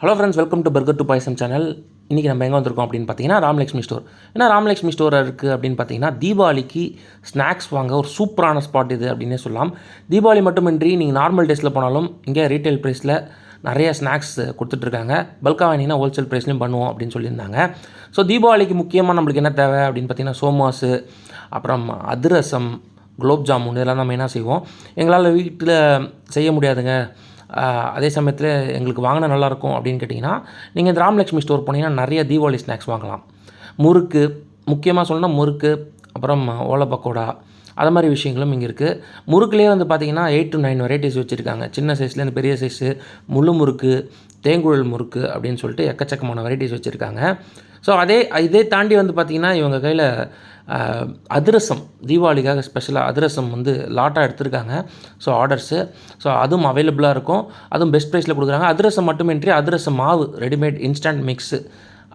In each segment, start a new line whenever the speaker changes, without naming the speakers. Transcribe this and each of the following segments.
Hello friends welcome to Burger to Payasam channel இன்றைக்கி நம்ம எங்கே வந்திருக்கோம் அப்படின்னு பார்த்தீங்கன்னா ராமலக்ஷ்மி ஸ்டோர் ஏன்னா ராமலக்ஷ்மி ஸ்டோர் இருக்குது அப்படின்னு பார்த்தீங்கன்னா தீபாவளிக்கு ஸ்நாக்ஸ் வாங்க ஒரு சூப்பரான ஸ்பாட் இது அப்படின்னே சொல்லலாம். தீபாவளி மட்டுமின்றி நீங்கள் நார்மல் டேஸில் போனாலும் இங்கே ரீட்டைல் ப்ரைஸில் நிறைய ஸ்நாக்ஸ் கொடுத்துட்ருக்காங்க பல்காக வாங்கினீங்கன்னா ஹோல்சேல் ப்ரைஸ்லையும் பண்ணுவோம் அப்படின்னு சொல்லியிருந்தாங்க. ஸோ தீபாவளிக்கு முக்கியமாக நம்மளுக்கு என்ன தேவை அப்படின்னு பார்த்தீங்கன்னா சோமாஸு அப்புறம் அதிரசம் குலோப் ஜாமுன் இதெல்லாம் நம்ம என்ன செய்வோம்? எங்களால் வீட்டில் செய்ய முடியாதுங்க. அதே சமயத்தில் எங்களுக்கு வாங்கினா நல்லாயிருக்கும் அப்படின்னு கேட்டிங்கன்னா நீங்கள் இந்த ராமலக்ஷ்மி ஸ்டோர் போனீங்கன்னா நிறைய தீபாவளி ஸ்நாக்ஸ் வாங்கலாம். முறுக்கு முக்கியமாக சொல்லணும்னா முறுக்கு அப்புறம் ஓலை பக்கோடா அது மாதிரி விஷயங்களும் இங்கே இருக்குது முறுக்குலேயே வந்து பார்த்தீங்கன்னா எயிட் டு நைன் வெரைட்டிஸ் வச்சுருக்காங்க. சின்ன சைஸ்லேருந்து பெரிய சைஸு முழு முறுக்கு தேங்குழல் முறுக்கு அப்படின்னு சொல்லிட்டு எக்கச்சக்கமான வெரைட்டிஸ் வச்சுருக்காங்க. ஸோ அதே இதே தாண்டி வந்து பார்த்திங்கன்னா இவங்க கையில் அதிரசம் தீபாவளிக்காக ஸ்பெஷலாக அதிரசம் வந்து லாட்டாக எடுத்திருக்காங்க. ஸோ ஆர்டர்ஸு ஸோ அதுவும் அவைலபிளாக இருக்கும். அதுவும் பெஸ்ட் ப்ரைஸில் கொடுக்குறாங்க. அதிரசம் மட்டுமின்றி அதிரசம் மாவு ரெடிமேட் இன்ஸ்டன்ட் மிக்ஸு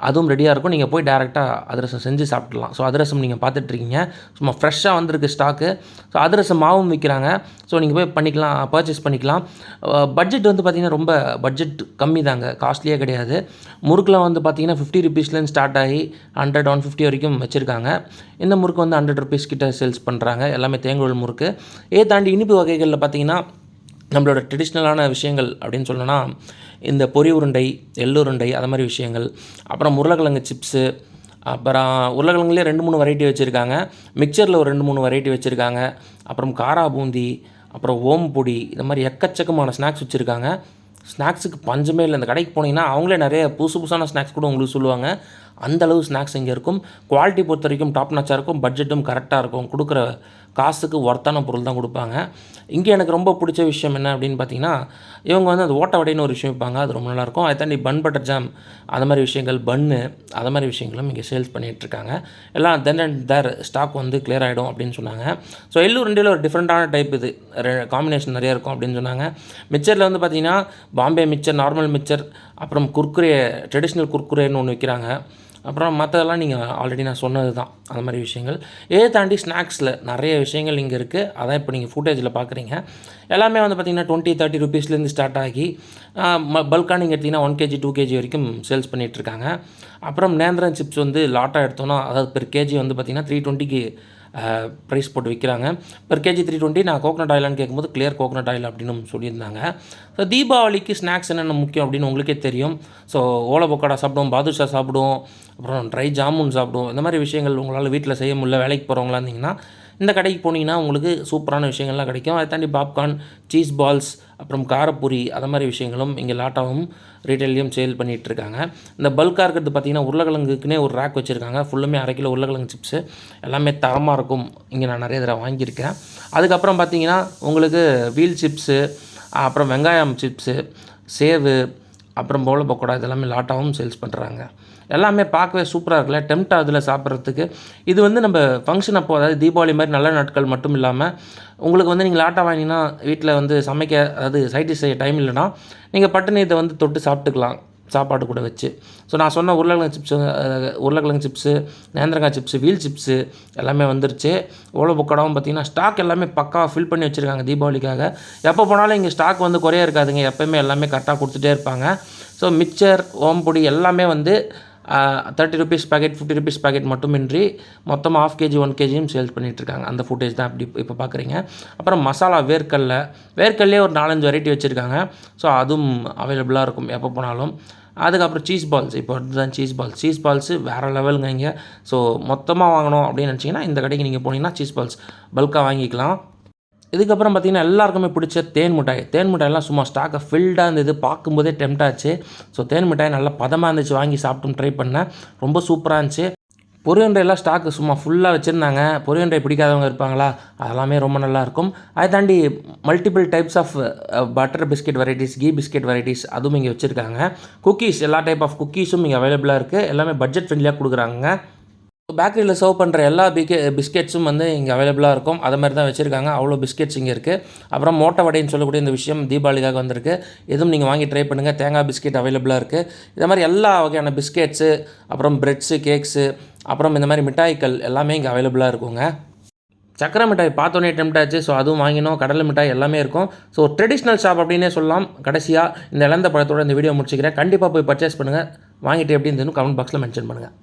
அதுவும் ரெடியாக இருக்கும். நீங்கள் போய் டேரெக்டாக அதிரசம் செஞ்சு சாப்பிட்லாம். ஸோ அதிரசம் நீங்கள் பார்த்துட்ருக்கீங்க. சும்மா ஃப்ரெஷ்ஷாக வந்திருக்கு ஸ்டாக்கு ஸோ அதிரசம் மாவும் விற்கிறாங்க ஸோ நீங்கள் போய் பண்ணிக்கலாம் பர்ச்சேஸ் பண்ணிக்கலாம். பட்ஜெட் வந்து பார்த்திங்கன்னா ரொம்ப பட்ஜெட் கம்மி தாங்க காஸ்ட்லியே கிடையாது. முறுக்கெலாம் வந்து பார்த்திங்கன்னா ஃபிஃப்டி ருபீஸ்லேருந்து ஸ்டார்ட் ஆகி ஹண்ட்ரட் ஒன் ஃபிஃப்டி வரைக்கும் வச்சுருக்காங்க. இந்த முறுக்கு வந்து ஹண்ட்ரட் ருபீஸ் கிட்ட சேல்ஸ் பண்ணுறாங்க எல்லாமே தேங்குழல் முறுக்கு. ஏ தாண்டி இனிப்பு வகைகளில் பார்த்திங்கன்னா நம்மளோட ட்ரெடிஷ்னலான விஷயங்கள் அப்படின்னு சொல்லணும்னா இந்த பொரி உருண்டை எள்ளுருண்டை அது மாதிரி விஷயங்கள். அப்புறம் உருளைக்கிழங்கு சிப்ஸு அப்புறம் உருளைக்கிழங்குலேயே ரெண்டு மூணு வெரைட்டி வச்சுருக்காங்க. மிக்சரில் ஒரு ரெண்டு மூணு வெரைட்டி வச்சுருக்காங்க. அப்புறம் காரா பூந்தி அப்புறம் ஓம் பொடி இந்த மாதிரி எக்கச்சக்கமான ஸ்நாக்ஸ் வச்சுருக்காங்க. ஸ்நாக்ஸுக்கு பஞ்சமே இல்லை. இந்த கடைக்கு போனீங்கன்னா அவங்களே நிறைய புதுசு புதுசான ஸ்நாக்ஸ் கூட உங்களுக்கு சொல்லுவாங்க. அந்த அளவு ஸ்நாக்ஸ் இங்கே இருக்கும். குவாலிட்டி பொறுத்த வரைக்கும் டாப் நாச்சாக இருக்கும். பட்ஜெட்டும் கரெக்டாக இருக்கும். கொடுக்குற காசுக்கு ஒர்த்தான பொருள் தான் கொடுப்பாங்க. இங்கே எனக்கு ரொம்ப பிடிச்ச விஷயம் என்ன அப்படின்னு பார்த்தீங்கன்னா இவங்க வந்து அந்த ஓட்ட வடைன்னு ஒரு விஷயம் வைப்பாங்க. அது ரொம்ப நல்லாயிருக்கும் அதை தாண்டி பன் பட்டர் ஜாம் அது மாதிரி விஷயங்கள் பன்னு அது மாதிரி விஷயங்களும் இங்கே சேல்ஸ் பண்ணிகிட்ருக்காங்க எல்லாம் தென் அண்ட் தேர் ஸ்டாக் வந்து கிளியர் ஆகிடும் அப்படின்னு சொன்னாங்க. ஸோ எல்லூர் ரெண்டில் ஒரு டிஃப்ரெண்ட்டான டைப் இது. காம்பினேஷன் நிறைய இருக்கும் அப்படின்னு சொன்னாங்க. மிச்சரில் வந்து பார்த்தீங்கன்னா பாம்பே மிச்சர் நார்மல் மிச்சர் அப்புறம் குர்குரே ட்ரெடிஷ்னல் குர்குரேன்னு ஒன்று விற்கிறாங்க அப்புறம் மற்றதெல்லாம் நீங்கள் ஆல்ரெடி நான் சொன்னது தான் அந்த மாதிரி விஷயங்கள். இதே தாண்டி ஸ்நாக்ஸில் நிறைய விஷயங்கள் இங்கே இருக்குது அதான் இப்போ நீங்கள் ஃபுட்டேஜில் பார்க்குறீங்க எல்லாமே வந்து பார்த்திங்கன்னா டுவெண்ட்டி தேர்ட்டி ருபீஸ்லேருந்து ஸ்டார்ட் ஆகி பல்காக நீங்கள் எடுத்திங்கன்னா ஒன் கேஜி டூ கேஜி வரைக்கும் சேல்ஸ் பண்ணிகிட்ருக்காங்க அப்புறம் நேந்திரன் சிப்ஸ் வந்து லாட்டாக எடுத்தோன்னா அதாவது பெர் கேஜி வந்து பார்த்திங்கன்னா த்ரீ டுவெண்ட்டிக்கு ப்ரைஸ் போட்டு விற்கிறாங்க பர் கேஜி த்ரீ டுவெண்ட்டி நான் கோகனட் ஆயிலான்னு கேட்கும்போது கிளியர் கோகனட் ஆயில் அப்படின்னு சொல்லியிருந்தாங்க. ஸோ தீபாவளிக்கு ஸ்நாக்ஸ் என்னென்ன முக்கியம் அப்படின்னு உங்களுக்கே தெரியும். ஸோ ஓலை பொக்காடா சாப்பிடுவோம் பாதுஷா சாப்பிடுவோம் அப்புறம் ட்ரை ஜாமுன் சாப்பிடுவோம். இந்த மாதிரி விஷயங்கள் உங்களால் வீட்டில் செய்ய முடியல வேலைக்கு போகிறவங்களா இருந்தீங்கன்னா இந்த கடைக்கு போனீங்கன்னா உங்களுக்கு சூப்பரான விஷயங்கள்லாம் கிடைக்கும். அதை தாண்டி பாப்கார்ன் சீஸ் பால்ஸ் அப்புறம் காரப்பூரி அது மாதிரி விஷயங்களும் இங்கே லாட்டாவும் ரீட்டெயிலையும் சேல் பண்ணிகிட்டு இருக்காங்க இந்த பல்காக இருக்கிறது பார்த்தீங்கன்னா உருளைக்கிழங்குக்குனே ஒரு ரேக் வச்சுருக்காங்க. ஃபுல்லுமே அரை கிலோ உருளைக்கிழங்கு சிப்ஸு எல்லாமே தரமாக இருக்கும். இங்கே நான் நிறைய தடவை வாங்கியிருக்கேன் அதுக்கப்புறம் பார்த்தீங்கன்னா உங்களுக்கு வீல் சிப்ஸு அப்புறம் வெங்காயம் சிப்ஸு சேவு அப்புறம் போல பக்கோடா இதெல்லாமே லாட்டாவும் சேல்ஸ் பண்ணுறாங்க எல்லாமே பார்க்கவே சூப்பராக இருக்குல்ல. டெம்ட் அதில் சாப்பிட்றதுக்கு. இது வந்து நம்ம ஃபங்க்ஷன் அப்போ அதாவது தீபாவளி மாதிரி நல்ல நாட்கள் மட்டும் இல்லாமல் உங்களுக்கு வந்து நீங்கள் லாட்டாக வாங்கினீங்கன்னா வீட்டில் வந்து சமைக்க அதாவது சைட் செய்ய டைம் இல்லைன்னா நீங்கள் பட்டுன்னு இதை வந்து தொட்டு சாப்பிட்டுக்கலாம். சாப்பாடு கூட வச்சு. ஸோ நான் சொன்ன உருளைக்கிழங்கு சிப்ஸு உருளைக்கிழங்கு சிப்ஸு நேந்திரங்காய் சிப்ஸு வீல் சிப்ஸு எல்லாமே வந்துருச்சு. ஓலை பக்கோடாவும் பார்த்தீங்கன்னா ஸ்டாக் எல்லாமே பக்காவாக ஃபில் பண்ணி வச்சுருக்காங்க தீபாவளிக்காக. எப்போ போனாலும் இங்கே ஸ்டாக் வந்து குறைய இருக்காதுங்க. எப்போயுமே எல்லாமே கரெக்டாக கொடுத்துட்டே இருப்பாங்க. ஸோ மிக்சர் ஓம்பொடி எல்லாமே வந்து thirty rupees packet fifty rupees packet மட்டுமின்றி மொத்தமாக ஆஃப் கேஜி ஒன் கேஜியும் சேல்ஸ் பண்ணிகிட்ருக்காங்க அந்த ஃபுட்டேஜ் தான் அப்படி இப்போ பார்க்குறீங்க அப்புறம் மசாலா வேர்க்கல்ல வேர்க்கல்லே ஒரு நாலஞ்சு வெரைட்டி வச்சுருக்காங்க. ஸோ அதுவும் அவைலபிளாக இருக்கும் எப்போ போனாலும். அதுக்கப்புறம் சீஸ் பால்ஸ் இப்போ தான் சீஸ் பால்ஸ் சீஸ் பால்ஸு வேறு லெவலுங்க இங்கே. ஸோ மொத்தமாக வாங்கணும் அப்படின்னு நினச்சிங்கன்னா இந்த கடைக்கு நீங்கள் போனீங்கன்னா சீஸ் பால்ஸ் பல்காக வாங்கிக்கலாம். இதுக்கப்புறம் பார்த்தீங்கன்னா எல்லாருக்குமே பிடிச்ச தேன் மிட்டாய். தேன் மிட்டாயெல்லாம் சும்மா ஸ்டாக்கை ஃபில்டாக இருந்தது. பார்க்கும்போதே டெம்ட் ஆச்சு. ஸோ தேன் மிட்டாய் நல்லா பதமாக இருந்துச்சு. வாங்கி சாப்பிட்டும் ட்ரை பண்ணேன் ரொம்ப சூப்பராக இருந்துச்சு. பொரியன்றையெல்லாம் ஸ்டாக்கு சும்மா ஃபுல்லாக வச்சுருந்தாங்க. பொரியன்றை பிடிக்காதவங்க இருப்பாங்களா? அதெல்லாமே ரொம்ப நல்லாயிருக்கும் அதை தாண்டி multiple types of butter biscuit varieties ghee biscuit varieties அதுவும் இங்கே வச்சுருக்காங்க. குக்கீஸ் எல்லா டைப் ஆஃப் குக்கீஸும் இங்கே அவைலபிளாக இருக்குது எல்லாமே பட்ஜெட் ஃப்ரெண்ட்லியாக கொடுக்குறாங்க பேக்கரியில் சர்வ் பண்ணுற எல்லா பிகே பிஸ்கெட்ஸும் வந்து இங்கே அவைலபிளாக இருக்கும். அதை மாதிரி தான் வச்சுருக்காங்க. அவ்வளோ பிஸ்கெட்ஸ் இங்கே இருக்குது அப்புறம் மோட்டை வடைன்னு சொல்லக்கூடிய இந்த விஷயம் தீபாவளிக்காக வந்திருக்கு. எதுவும் நீங்கள் வாங்கி ட்ரை பண்ணுங்கள் தேங்காய் பிஸ்கெட் அவைலபிளாக இருக்குது இதை மாதிரி எல்லா வகையான பிஸ்கெட்ஸு அப்புறம் பிரெட்ஸு கேக்ஸு அப்புறம் இந்த மாதிரி மிட்டாய்கள் எல்லாமே இங்கே அவைலபிளாக இருக்குங்க. சக்கரை மிட்டாய் பார்த்தோன்னே டெம்ட் ஆச்சு. ஸோ அதுவும் வாங்கினோம். கடலை மிட்டாய் எல்லாமே இருக்கும். ஸோ ட்ரெடிஷ்னல் ஷாப் அப்படின்னே சொல்லலாம். கடைசியாக இந்த இழந்த பழத்தோட இந்த வீடியோ முடிச்சுக்கிறேன். கண்டிப்பாக போய் பர்ச்சேஸ் பண்ணுங்கள் வாங்கிட்டு எப்படி இருந்ததுன்னு கமெண்ட் பாக்ஸில் மென்ஷன் பண்ணுங்கள்